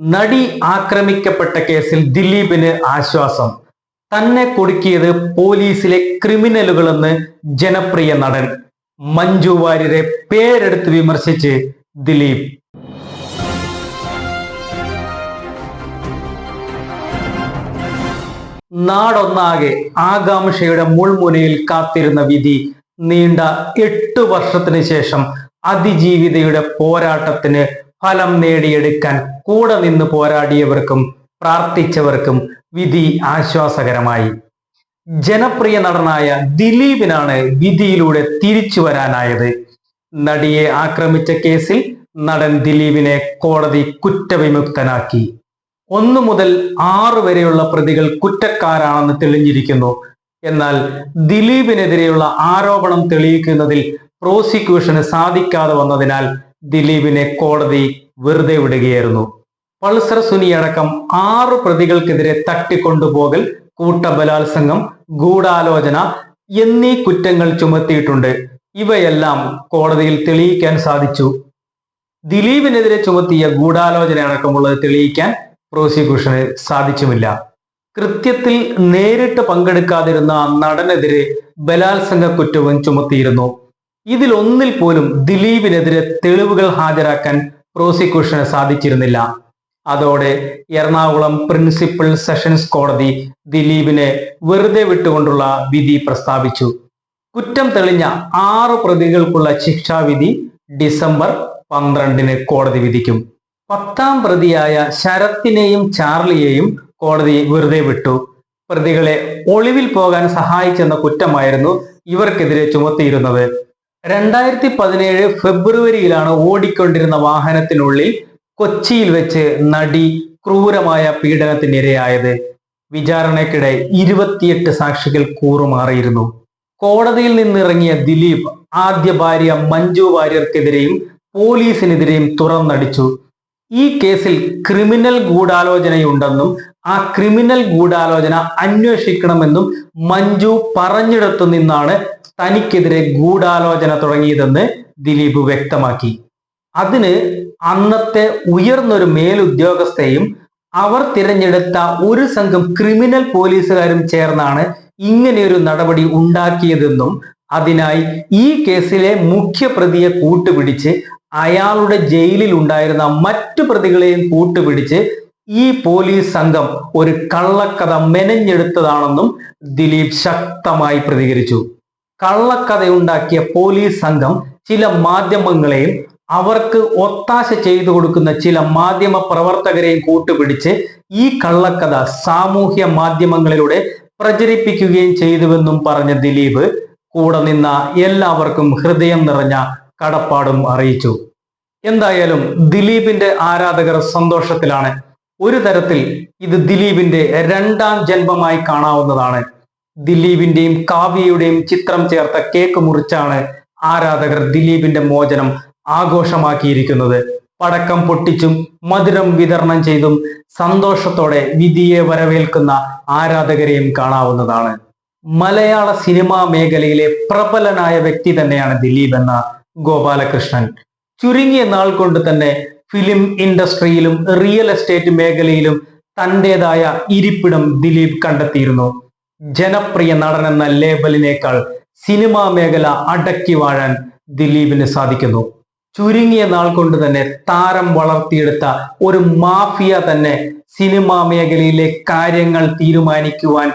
നടി ആക്രമിക്കപ്പെട്ട കേസിൽ ദിലീപിന് ആശ്വാസം. തന്നെ കുടുക്കിയത് പോലീസിലെ ക്രിമിനലുകളെന്ന് ജനപ്രിയ നടൻ മഞ്ജു വാര്യരെ പേരെടുത്ത് വിമർശിച്ച് ദിലീപ്. നാടൊന്നാകെ ആകാംക്ഷയുടെ മുൾമുനയിൽ കാത്തിരുന്ന വിധി നീണ്ട എട്ടു വർഷത്തിന് ശേഷം അതിജീവിതയുടെ പോരാട്ടത്തിന് ഫലം നേടിയെടുക്കാൻ കൂടെ നിന്ന് പോരാടിയവർക്കും പ്രാർത്ഥിച്ചവർക്കും വിധി ആശ്വാസകരമായി. ജനപ്രിയ നടനായ ദിലീപിനാണ് വിധിയിലൂടെ തിരിച്ചു വരാനായത്. നടിയെ ആക്രമിച്ച കേസിൽ നടൻ ദിലീപിനെ കോടതി കുറ്റവിമുക്തനാക്കി. ഒന്നു മുതൽ ആറ് വരെയുള്ള പ്രതികൾ കുറ്റക്കാരാണെന്ന് തെളിഞ്ഞിരിക്കുന്നു. എന്നാൽ ദിലീപിനെതിരെയുള്ള ആരോപണം തെളിയിക്കുന്നതിൽ പ്രോസിക്യൂഷന് സാധിക്കാതെ വന്നതിനാൽ ദിലീപിനെ കോടതി വെറുതെ വിടുകയായിരുന്നു. പൾസർ സുനി അടക്കം ആറ് പ്രതികൾക്കെതിരെ തട്ടിക്കൊണ്ടുപോകൽ കൂട്ടബലാത്സംഗം ഗൂഢാലോചന എന്നീ കുറ്റങ്ങൾ ചുമത്തിയിട്ടുണ്ട്. ഇവയെല്ലാം കോടതിയിൽ തെളിയിക്കാൻ സാധിച്ചു. ദിലീപിനെതിരെ ചുമത്തിയ ഗൂഢാലോചന അടക്കമുള്ളത് തെളിയിക്കാൻ പ്രോസിക്യൂഷന് സാധിച്ചുമില്ല. കൃത്യത്തിൽ നേരിട്ട് പങ്കെടുക്കാതിരുന്ന നടനെതിരെ ബലാത്സംഗ കുറ്റവും ചുമത്തിയിരുന്നു. ഇതിൽ ഒന്നിൽ പോലും ദിലീപിനെതിരെ തെളിവുകൾ ഹാജരാക്കാൻ പ്രോസിക്യൂഷന് സാധിച്ചിരുന്നില്ല. അതോടെ എറണാകുളം പ്രിൻസിപ്പൽ സെഷൻസ് കോടതി ദിലീപിനെ വെറുതെ വിട്ടുകൊണ്ടുള്ള വിധി പ്രസ്താവിച്ചു. കുറ്റം തെളിഞ്ഞ ആറ് പ്രതികൾക്കുള്ള ശിക്ഷാവിധി ഡിസംബർ പന്ത്രണ്ടിന് കോടതി വിധിക്കും. പത്താം പ്രതിയായ ശരത്തിനെയും ചാർലിയെയും കോടതി വെറുതെ വിട്ടു. പ്രതികളെ ഒളിവിൽ പോകാൻ സഹായിച്ചെന്ന കുറ്റമായിരുന്നു ഇവർക്കെതിരെ ചുമത്തിയിരുന്നത്. രണ്ടായിരത്തി പതിനേഴ് ഫെബ്രുവരിയിലാണ് ഓടിക്കൊണ്ടിരുന്ന വാഹനത്തിനുള്ളിൽ കൊച്ചിയിൽ വെച്ച് നടി ക്രൂരമായ പീഡനത്തിനിരയായത് വിചാരണയ്ക്കിടെ ഇരുപത്തിയെട്ട് സാക്ഷികൾ കൂറുമാറിയിരുന്നു. കോടതിയിൽ നിന്നിറങ്ങിയ ദിലീപ് ആദ്യ ഭാര്യ മഞ്ജു വാര്യർക്കെതിരെയും പോലീസിനെതിരെയും തുറന്നടിച്ചു. ഈ കേസിൽ ക്രിമിനൽ ഗൂഢാലോചനയുണ്ടെന്നും ആ ക്രിമിനൽ ഗൂഢാലോചന അന്വേഷിക്കണമെന്നും മഞ്ജു പറഞ്ഞിടത്തു നിന്നാണ് തനിക്കെതിരെ ഗൂഢാലോചന തുടങ്ങിയതെന്ന് ദിലീപ് വ്യക്തമാക്കി. അതിന് അന്നത്തെ ഉയർന്നൊരു മേലുദ്യോഗസ്ഥയും അവർ തിരഞ്ഞെടുത്ത ഒരു സംഘം ക്രിമിനൽ പോലീസുകാരും ചേർന്നാണ് ഇങ്ങനെയൊരു നടപടി ഉണ്ടാക്കിയതെന്നും അതിനായി ഈ കേസിലെ മുഖ്യപ്രതിയെ കൂട്ടുപിടിച്ച് അയാളുടെ ജയിലിൽ ഉണ്ടായിരുന്ന മറ്റു പ്രതികളെയും കൂട്ടുപിടിച്ച് ഈ പോലീസ് സംഘം ഒരു കള്ളക്കഥ മെനഞ്ഞെടുത്തതാണെന്നും ദിലീപ് ശക്തമായി പ്രതികരിച്ചു. കള്ളക്കഥയുണ്ടാക്കിയ പോലീസ് സംഘം ചില മാധ്യമങ്ങളെയും അവർക്ക് ഒത്താശ ചെയ്തു കൊടുക്കുന്ന ചില മാധ്യമ പ്രവർത്തകരെയും കൂട്ടുപിടിച്ച് ഈ കള്ളക്കഥ സാമൂഹ്യ മാധ്യമങ്ങളിലൂടെ പ്രചരിപ്പിക്കുകയും ചെയ്തുവെന്നും പറഞ്ഞ ദിലീപ് കൂടെ നിന്ന എല്ലാവർക്കും ഹൃദയം നിറഞ്ഞ കടപ്പാടും അറിയിച്ചു. എന്തായാലും ദിലീപിന്റെ ആരാധകർ സന്തോഷത്തിലാണ്. ഒരു തരത്തിൽ ഇത് ദിലീപിന്റെ രണ്ടാം ജന്മമായി കാണാവുന്നതാണ്. ദിലീപിന്റെയും കാവ്യയുടെയും ചിത്രം ചേർത്ത കേക്ക് മുറിച്ചാണ് ആരാധകർ ദിലീപിന്റെ മോചനം ആഘോഷമാക്കിയിരിക്കുന്നത്. പടക്കം പൊട്ടിച്ചും മധുരം വിതരണം ചെയ്തും സന്തോഷത്തോടെ വിധിയെ വരവേൽക്കുന്ന ആരാധകരെയും കാണാവുന്നതാണ്. മലയാള സിനിമാ മേഖലയിലെ പ്രബലനായ വ്യക്തി തന്നെയാണ് ദിലീപ് എന്ന ഗോപാലകൃഷ്ണൻ. ചുരുങ്ങിയ നാൾ കൊണ്ട് തന്നെ ഫിലിം ഇൻഡസ്ട്രിയിലും റിയൽ എസ്റ്റേറ്റ് മേഖലയിലും തന്റെതായ ഇരിപ്പിടം ദിലീപ് കണ്ടെത്തിയിരുന്നു. ജനപ്രിയ നടൻ എന്ന ലേബലിനേക്കാൾ സിനിമാ മേഖല അടക്കി വാഴാൻ ദിലീപിന് സാധിക്കുന്നു. ചുരുങ്ങിയ നാൾ കൊണ്ട് തന്നെ താരം വളർത്തിയെടുത്ത ഒരു മാഫിയ തന്നെ സിനിമാ മേഖലയിലെ കാര്യങ്ങൾ തീരുമാനിക്കുവാൻ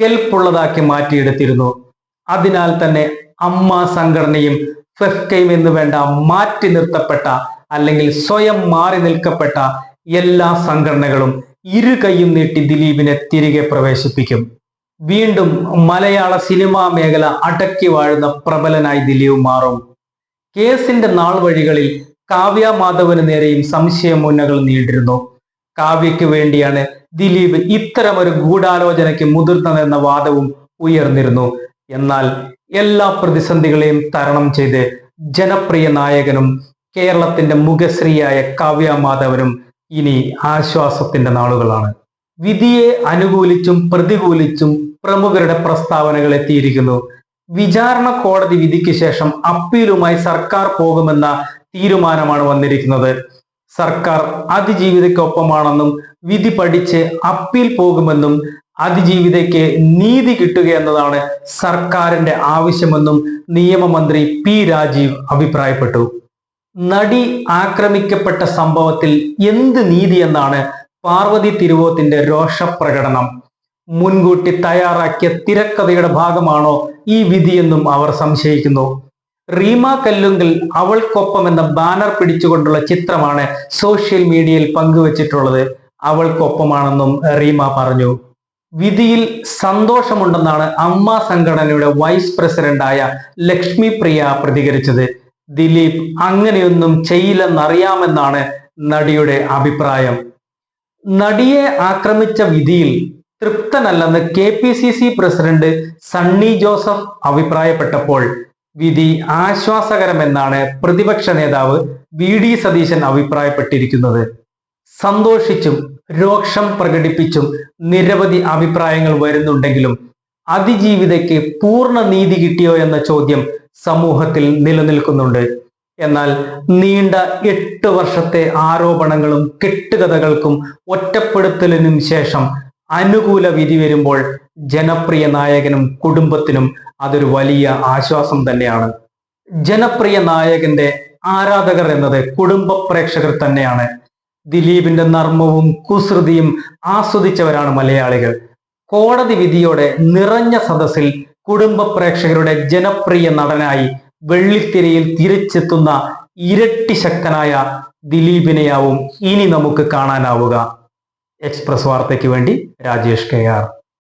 കെൽപ്പുള്ളതാക്കി മാറ്റിയെടുത്തിരുന്നു. അതിനാൽ തന്നെ അമ്മ സംഘടനയും ഫെഫ്കയും എന്ന് വേണ്ട മാറ്റി നിർത്തപ്പെട്ട അല്ലെങ്കിൽ സ്വയം മാറി നിൽക്കപ്പെട്ട എല്ലാ സംഘടനകളും ഇരു കൈയും നീട്ടി ദിലീപിനെ തിരികെ പ്രവേശിപ്പിക്കും. വീണ്ടും മലയാള സിനിമാ മേഖല അടക്കി വാഴുന്ന പ്രബലനായി ദിലീപ് മാറും. കേസിന്റെ നാൾ വഴികളിൽ കാവ്യ മാധവന് നേരെയും സംശയമുന്നകൾ നീണ്ടിരുന്നു കാവ്യയ്ക്ക് വേണ്ടിയാണ് ദിലീപ് ഇത്തരമൊരു ഗൂഢാലോചനയ്ക്ക് മുതിർന്നതെന്ന വാദവും ഉയർന്നിരുന്നു. എന്നാൽ എല്ലാ പ്രതിസന്ധികളെയും തരണം ചെയ്ത് ജനപ്രിയ നായകനും കേരളത്തിന്റെ മുഖശ്രീയായ കാവ്യ മാധവനും ഇനി ആശ്വാസത്തിന്റെ നാളുകളാണ്. വിധിയെ അനുകൂലിച്ചും പ്രതികൂലിച്ചും പ്രമുഖരുടെ പ്രസ്താവനകൾ എത്തിയിരിക്കുന്നു. വിചാരണ കോടതി വിധിക്ക് ശേഷം അപ്പീലുമായി സർക്കാർ പോകുമെന്ന തീരുമാനമാണ് വന്നിരിക്കുന്നത്. സർക്കാർ അതിജീവിതയ്ക്കൊപ്പമാണെന്നും വിധി പഠിച്ച് അപ്പീൽ പോകുമെന്നും അതിജീവിതയ്ക്ക് നീതി കിട്ടുക എന്നതാണ് സർക്കാരിന്റെ ആവശ്യമെന്നും നിയമമന്ത്രി പി രാജീവ് അഭിപ്രായപ്പെട്ടു. നടി ആക്രമിക്കപ്പെട്ട സംഭവത്തിൽ എന്ത് നീതി എന്നാണ് പാർവതി തിരുവോത്തിന്റെ രോഷപ്രകടനം. മുൻകൂട്ടി തയ്യാറാക്കിയ തിരക്കഥയുടെ ഭാഗമാണോ ഈ വിധിയെന്നും അവർ സംശയിക്കുന്നു. റീമ കല്ലുങ്കിൽ അവൾക്കൊപ്പം എന്ന ബാനർ പിടിച്ചുകൊണ്ടുള്ള ചിത്രമാണ് സോഷ്യൽ മീഡിയയിൽ പങ്കുവച്ചിട്ടുള്ളത്. അവൾക്കൊപ്പമാണെന്നും റീമ പറഞ്ഞു. വിധിയിൽ സന്തോഷമുണ്ടെന്നാണ് അമ്മ സംഘടനയുടെ വൈസ് പ്രസിഡന്റായ ലക്ഷ്മി പ്രിയ പ്രതികരിച്ചത്. ദിലീപ് അങ്ങനെയൊന്നും ചെയ്യില്ലെന്നറിയാമെന്നാണ് നടിയുടെ അഭിപ്രായം. നടിയെ ആക്രമിച്ച വിധിയിൽ തൃപ്തനല്ലെന്ന് K P C C president Sunny Joseph അഭിപ്രായപ്പെട്ടപ്പോൾ. വിധി ആശ്വാസകരമെന്നാണ് പ്രതിപക്ഷ നേതാവ് വി ഡി സതീശൻ അഭിപ്രായപ്പെട്ടിരിക്കുന്നത്. സന്തോഷിച്ചും രോക്ഷം പ്രകടിപ്പിച്ചും നിരവധി അഭിപ്രായങ്ങൾ വരുന്നുണ്ടെങ്കിലും അതിജീവിതയ്ക്ക് പൂർണ നീതി കിട്ടിയോ എന്ന ചോദ്യം സമൂഹത്തിൽ നിലനിൽക്കുന്നുണ്ട്. എന്നാൽ നീണ്ട എട്ട് വർഷത്തെ ആരോപണങ്ങളും കെട്ടുകഥകൾക്കും ഒറ്റപ്പെടുത്തലിനും ശേഷം അനുകൂല വിധി വരുമ്പോൾ ജനപ്രിയ നായകനും കുടുംബത്തിനും അതൊരു വലിയ ആശ്വാസം തന്നെയാണ്. ജനപ്രിയ നായകന്റെ ആരാധകർ എന്നത് കുടുംബ പ്രേക്ഷകർ തന്നെയാണ്. ദിലീപിന്റെ നർമ്മവും കുസൃതിയും ആസ്വദിച്ചവരാണ് മലയാളികൾ. കോടതി വിധിയോടെ നിറഞ്ഞ സദസ്സിൽ കുടുംബ പ്രേക്ഷകരുടെ ജനപ്രിയ നടനായി വെള്ളിത്തിരയിൽ തിരിച്ചെത്തുന്ന ഇരട്ടി ശക്തനായ ദിലീപിനെയാവും ഇനി നമുക്ക് കാണാനാവുക. എക്സ്പ്രസ് വാർത്തയ്ക്ക് വേണ്ടി രാജേഷ് കെ ആർ.